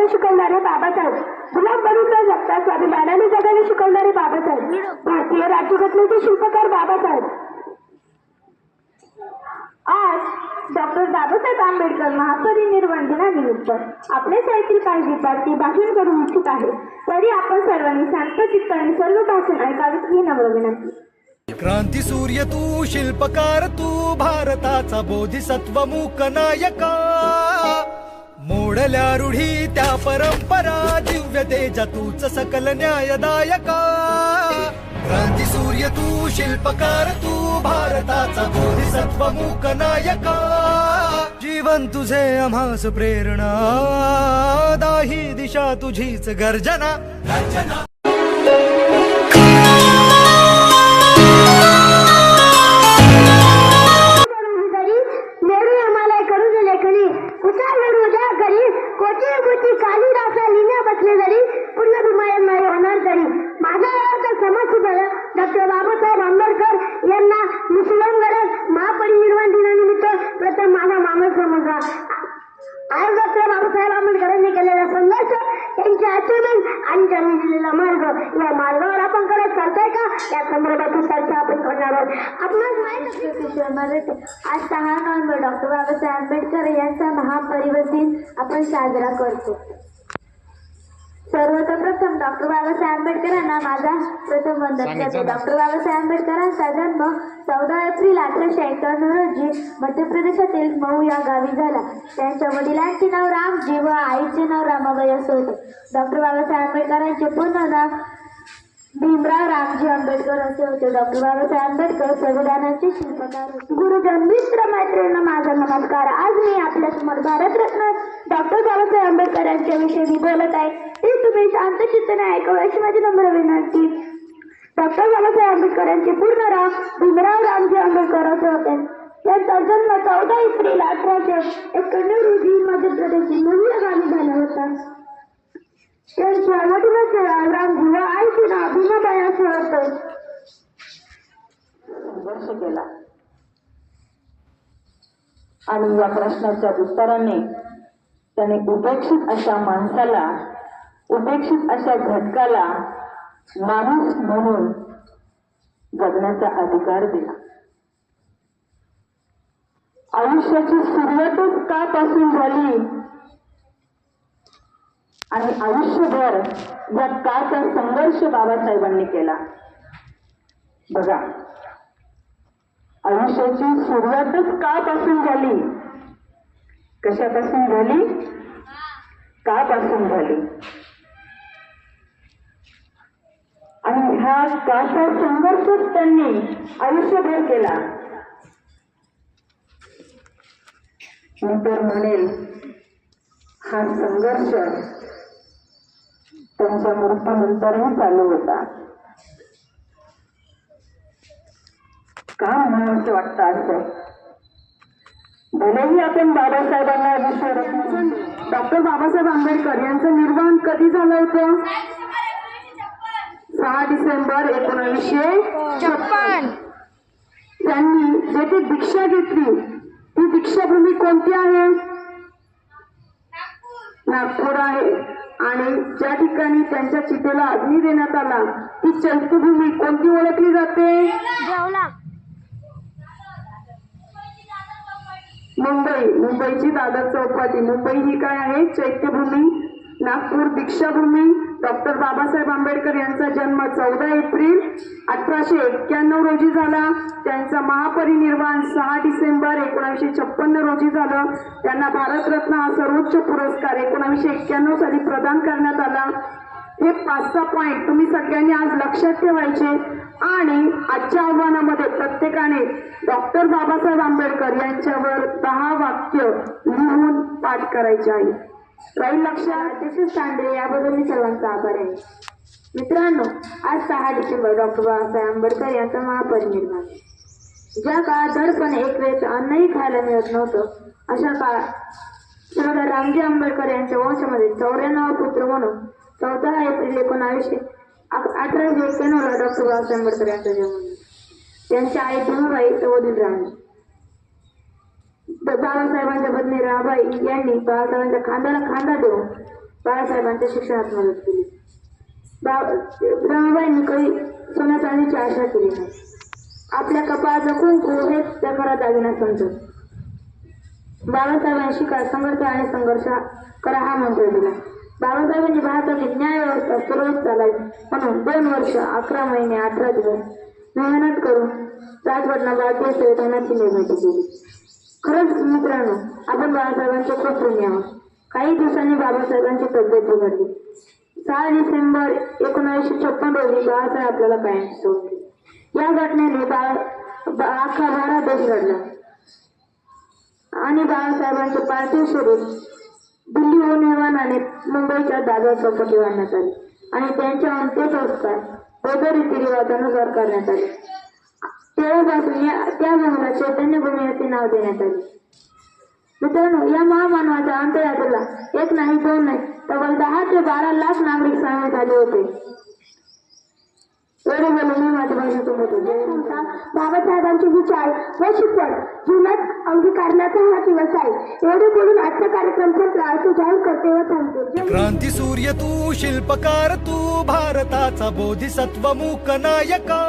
जगायला शिकवणारे बाबासाहेब गुलाम बनून न जगता स्वाभिमानाने जगायला शिकवणारे बाबासाहेब भारतीय राज्यघटनेचे शिल्पकार बाबासाहेब आज डॉक्टर बाबासाहेब आंबेडकर महापरिनिर्वाण दिनानिमित्त आपल्या शाळेतील काही विद्यार्थी भाषण करू इच्छित आहे. तरी आपण सर्वांनी शांत चित्ताने सर्व भाषण ऐकावेत ही नम्र विनंती. क्रांती सूर्य तू शिल्पकार तू भारताचा बोधिसत्व मूक नायका. मोडल्या रूढी त्या परंपरा दिव्य तेजा तूच सकल न्यायदायका. क्रांती सूर्य तू शिल्पकार तू भारताचा बोधिसत्व मूक नायका. जीवन तुझे आम्हास प्रेरणा दाही दिशा तुझीच गर्जना. मी काली लिहिण्या बसले जरी पुण्य भीमायन नाही होणार तरी. माझा वेळाचा समाज सुधार डॉक्टर बाबासाहेब आंबेडकर यांना मुस्लिम गरज महापरिनिर्वाण दिनानिमित्त प्रथम माझा मामा समजा आणि त्यांनी मार्ग या मार्गावर आपण करत चालतोय का? या संदर्भातील चर्चा आपण करणार आहोत. आपणास माहीत आज सहा नोव्हेंबर डॉक्टर बाबासाहेब आंबेडकर यांचा महापरिवर्तन आपण साजरा करतो. सर्वप्रथम डॉक्टर बाबासाहेब आंबेडकरांना माझा प्रथम वंदन करते. डॉक्टर बाबासाहेब आंबेडकरांचा जन्म चौदा एप्रिल अठराशे एक्क्याण्णव रोजी मध्य प्रदेशातील मऊ या गावी झाला. त्यांच्या वडिलांचे नाव रामजी व आईचे नाव रामाबाई असं होते. डॉक्टर बाबासाहेब आंबेडकरांचे पूर्ण नाव भीमराव रामजी आंबेडकर असे होते. डॉक्टर बाबासाहेब आंबेडकर संविधानाचे शिल्पकार होते. गुरुजन मित्र मैत्रिणींना माझा नमस्कार. आज मी आपल्यासमोर भारतरत्न डॉक्टर बाबासाहेब आंबेडकर यांच्याविषयी मी बोलत आहे. ते तुम्ही शांत चित्तने ऐकावे अशी माझी नम्र विनंती. डॉक्टर बाबासाहेब आंबेडकर यांचे पूर्ण नाव भीमराव रामजी आंबेडकर असे होते. त्यांचा जन्म चौदा एप्रिल अठराशे एक्क्याण्णव रोजी मध्य प्रदेश मुंबई गावी झाला होता. त्यांच्या वडिलांच्या आणि या प्रश्नाच्या उत्तराने त्याने उपेक्षित अशा माणसाला उपेक्षित अशा घटकाला माणूस म्हणून जगण्याचा अधिकार दिला. आयुष्याची सुरुवातच का पासून झाली. आणि आयुष्यभर या काचा संघर्ष बाबासाहेबांनी केला. बघा आयुष्याची सुरुवातच का पासून झाली. कशापासून झाली? का पासून झाली. आणि ह्या काचा संघर्षच त्यांनी आयुष्यभर केला. मी तर म्हणेल हा संघर्ष त्यांच्या मृत्यूनंतरही चालू होता. का म्हणावंसं वाटतं असं? भलेही आपण बाबासाहेबांना विषय डॉक्टर बाबासाहेब आंबेडकर यांचं निर्माण कधी झालं होतं? सहा डिसेंबर एकोणीसशे छप्पन. त्यांनी जेथे दीक्षा घेतली ती दीक्षाभूमी कोणती आहे? नागपूर आहे. आणि ज्या ठिकाणी त्यांच्या चितेला अग्नी देण्यात आला ती चैत्यभूमी कोणती ओळखली जाते? मुंबई. मुंबईची दादर चौपाटी. मुंबई ही काय आहे? चैत्यभूमी नागपूर दीक्षाभूमी. डॉक्टर बाबासाहेब आंबेडकर यांचा जन्म चौदा एप्रिल अठराशे एक्क्याण्णव रोजी झाला. त्यांचा महापरिनिर्वाण सहा डिसेंबर एकोणीसशे छप्पन्न रोजी झालं. त्यांना भारतरत्न हा सर्वोच्च पुरस्कार एकोणीसशे एक्क्याण्णव साली प्रदान करण्यात आला. हे पाच सहा पॉईंट तुम्ही सगळ्यांनी आज लक्षात ठेवायचे आणि आजच्या आव्हानामध्ये प्रत्येकाने डॉक्टर बाबासाहेब आंबेडकर यांच्यावर दहा वाक्य लिहून पाठ करायचे आहे. राहील लक्षात? दिस सांडे याबद्दल मी सर्वांचा आभार आहे. मित्रांनो आज सहा डिसेंबर डॉक्टर बाबासाहेब आंबेडकर यांचा महापरिनिर्वाण ज्या काळात धडपण एक वेळेचं अन्नही खायला मिळत नव्हतं अशा काळात सरदार रामजी आंबेडकर यांच्या वंशामध्ये चौऱ्याण्णव पुत्र म्हणून चौदा एप्रिल एकोणावीसशे अठराशे एक्क्याण्णवला डॉक्टर बाबासाहेब आंबेडकर यांचा जन्म. त्यांच्या आई भीमाबाई तर वडील रामजी बाबासाहेबांच्या पत्नी राबाई यांनी बाळासाहेबांच्या खांद्याला खांदा देऊन बाळासाहेबांच्या शिक्षणात मदत केली. बा- रमाबाईंनी काही सोन्या चांदीची आशा केली नाही. आपल्या कपाळाचं कुंकू हे त्या घरात दागिना समजत. बाबासाहेबांशी शिका संघर्ष आणि संघर्ष करा हा मंत्र दिला. बाबासाहेबांनी भारतातील न्याय व्यवस्था सुरळीत चालावी. म्हणून दोन वर्ष अकरा महिने अठरा दिवस मेहनत करून राजवटना भारतीय संविधानाची निर्मिती केली. खरंच मित्रांनो आपण बाबासाहेबांचे खूप ऋणी आहोत. काही दिवसांनी बाबासाहेबांची तब्येत बिघडली. सहा डिसेंबर एकोणीसशे छप्पन रोजी बाळासाहेब आपल्याला कायम सोडले. या घटनेने बाळ अख्खा भारत देश घडला. आणि बाळासाहेबांचे पार्थिव स्वरूप आणि मुंबईच्या दादर चौपटी आणण्यात आली. आणि त्यांचे अंत्यसंस्कार बौद्ध रीतिरिवाजानुसार करण्यात आले. तेव्हापासून त्या भूमीला चैतन्यभूमी असे नाव देण्यात आले. मित्रांनो या महामानवाच्या अंत्ययात्रेला एक नाही दोन नाही तब्बल दहा ते बारा लाख नागरिक सामील झाले होते. एवढे बोलून मी माझ्या भाषेतून होतो बाबासाहेबांचे विचार व शिकवण अंगीकारण्याचा हा दिवस आहे. एवढे बोलून आजचा कार्यक्रम संपला असं जाहीर करते व क्रांती सूर्य तू शिल्पकार तू भारताचा बोधिसत्व मूक नायका.